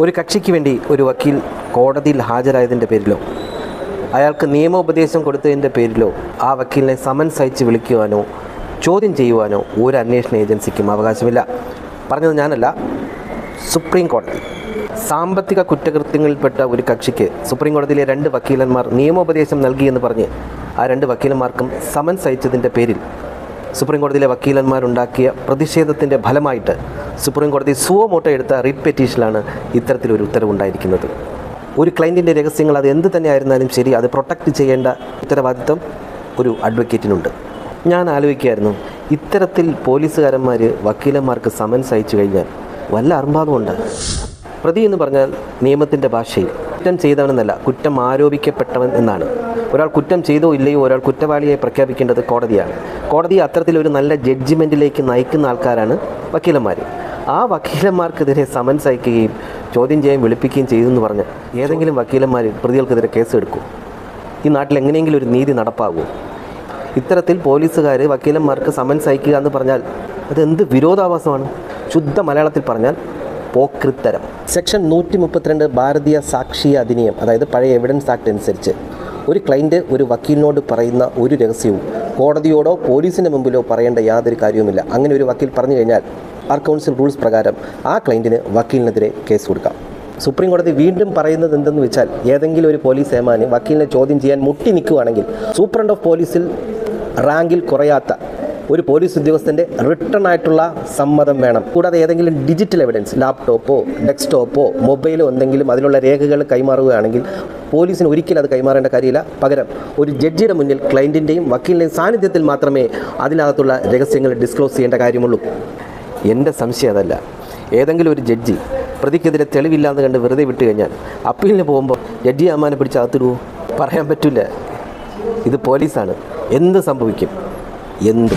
ഒരു കക്ഷിക്ക് വേണ്ടി ഒരു വക്കീൽ കോടതിയിൽ ഹാജരായതിന്റെ പേരിലോ അയാൾക്ക് നിയമോപദേശം കൊടുത്തതിന്റെ പേരിലോ ആ വക്കീലിനെ സമൻസ് അയച്ച് വിളിക്കുവാനോ ചോദ്യം ചെയ്യുവാനോ ഒരു അന്വേഷണ ഏജൻസിക്കും അവകാശമില്ല. പറഞ്ഞത് ഞാനല്ല സുപ്രീം കോടതി സാമ്പത്തിക കുറ്റകൃത്യങ്ങളിൽപ്പെട്ട ഒരു കക്ഷിക്ക് സുപ്രീം കോടതിയിലെ രണ്ട് വക്കീലന്മാർ നിയമോപദേശം നൽകിയെന്ന് പറഞ്ഞ് ആ രണ്ട് വക്കീലന്മാർക്കും സമൻസ് അയച്ചതിന്റെ പേരിൽ സുപ്രീം കോടതിയിലെ വക്കീലന്മാരുണ്ടാക്കിയ പ്രതിഷേധത്തിന്റെ ഫലമായിട്ട് സുപ്രീം കോടതി സുവമോട്ടോ എടുത്ത റിറ്റ് പെറ്റീഷനിലാണ് ഇത്തരത്തിലൊരു ഉത്തരവുണ്ടായിരിക്കുന്നത്. ഒരു ക്ലയന്റിന്റെ രഹസ്യങ്ങൾ അത് എന്ത് തന്നെ ആയിരുന്നാലും ശരി അത് പ്രൊട്ടക്റ്റ് ചെയ്യേണ്ട ഉത്തരവാദിത്വം ഒരു അഡ്വക്കേറ്റിനുണ്ട്. ഞാൻ ആലോചിക്കുകയായിരുന്നു ഇത്തരത്തിൽ പോലീസുകാരന്മാർ വക്കീലന്മാർക്ക് സമൻസ് അയച്ചു കഴിഞ്ഞാൽ വല്ല അർമ്പാദമുണ്ട് പ്രതി എന്ന് പറഞ്ഞാൽ നിയമത്തിന്റെ ഭാഷയിൽ കുറ്റം ചെയ്തവനെന്നല്ല കുറ്റം ആരോപിക്കപ്പെട്ടവൻ എന്നാണ്. ഒരാൾ കുറ്റം ചെയ്തോ ഇല്ലയോ ഒരാൾ കുറ്റവാളിയായി പ്രഖ്യാപിക്കേണ്ടത് കോടതിയാണ്. കോടതി അത്തരത്തിലൊരു നല്ല ജഡ്ജിമെന്റിലേക്ക് നയിക്കുന്ന ആൾക്കാരാണ് വക്കീലന്മാർ ആ വക്കീലന്മാർക്കെതിരെ സമൻസ് അയക്കുകയും ചോദ്യം ചെയ്യാൻ വിളിപ്പിക്കുകയും ചെയ്തു എന്ന് പറഞ്ഞ് ഏതെങ്കിലും വക്കീലന്മാർ പ്രതികൾക്കെതിരെ കേസ് എടുക്കും ഈ നാട്ടിൽ എങ്ങനെയെങ്കിലും ഒരു നീതി നടപ്പാകുമോ ഇത്തരത്തിൽ പോലീസുകാർ വക്കീലന്മാർക്ക് സമൻസ് അയക്കുക എന്ന് പറഞ്ഞാൽ അത് എന്ത് വിരോധാഭാസമാണ്? ശുദ്ധ മലയാളത്തിൽ പറഞ്ഞാൽ പോക്രിത്തരം. സെക്ഷൻ നൂറ്റി മുപ്പത്തിരണ്ട് ഭാരതീയ സാക്ഷി അധിനിയം അതായത് പഴയ എവിഡൻസ് ആക്ട് അനുസരിച്ച് ഒരു ക്ലൈന്റ് ഒരു വക്കീലിനോട് പറയുന്ന ഒരു രഹസ്യവും കോടതിയോടോ പോലീസിന്റെ മുമ്പിലോ പറയേണ്ട യാതൊരു കാര്യവുമില്ല. അങ്ങനെ ഒരു വക്കീൽ പറഞ്ഞു കഴിഞ്ഞാൽ ബാർ കൗൺസിൽ റൂൾസ് പ്രകാരം ആ ക്ലയന്റിന് വക്കീലിനെതിരെ കേസ് കൊടുക്കാം. സുപ്രീം കോടതി വീണ്ടും പറയുന്നത് എന്തെന്ന് വെച്ചാൽ ഏതെങ്കിലും ഒരു പോലീസ് ഏമാന് വക്കീലിനെ ചോദ്യം ചെയ്യാൻ മുട്ടി നിൽക്കുകയാണെങ്കിൽ സൂപ്രണ്ട് ഓഫ് പോലീസിൽ റാങ്കിൽ കുറയാത്ത ഒരു പോലീസ് ഉദ്യോഗസ്ഥന്റെ റിട്ടേൺ ആയിട്ടുള്ള സമ്മതം വേണം. കൂടാതെ ഏതെങ്കിലും ഡിജിറ്റൽ എവിഡൻസ് ലാപ്ടോപ്പോ ഡെസ്ക്ടോപ്പോ മൊബൈലോ എന്തെങ്കിലും അതിലുള്ള രേഖകൾ കൈമാറുകയാണെങ്കിൽ പോലീസിന് ഒരിക്കലും അത് കൈമാറേണ്ട കാര്യമില്ല. പകരം ഒരു ജഡ്ജിയുടെ മുന്നിൽ ക്ലയന്റിന്റെയും വക്കീലിന്റെയും സാന്നിധ്യത്തിൽ മാത്രമേ അതിനകത്തുള്ള രഹസ്യങ്ങൾ ഡിസ്ക്ലോസ് ചെയ്യേണ്ട കാര്യമുള്ളൂ. എന്റെ സംശയം അതല്ല. ഏതെങ്കിലും ഒരു ജഡ്ജി പ്രതിക്കെതിരെ തെളിവില്ലാന്ന് കണ്ട് വെറുതെ വിട്ടു കഴിഞ്ഞാൽ അപ്പീലിന് പോകുമ്പോൾ ജഡ്ജി അമ്മാനെ പിടിച്ച് അകത്തിടുവോ? പറയാൻ പറ്റില്ല ഇത് പോലീസാണ്. എന്ത് സംഭവിക്കും? എന്ത്?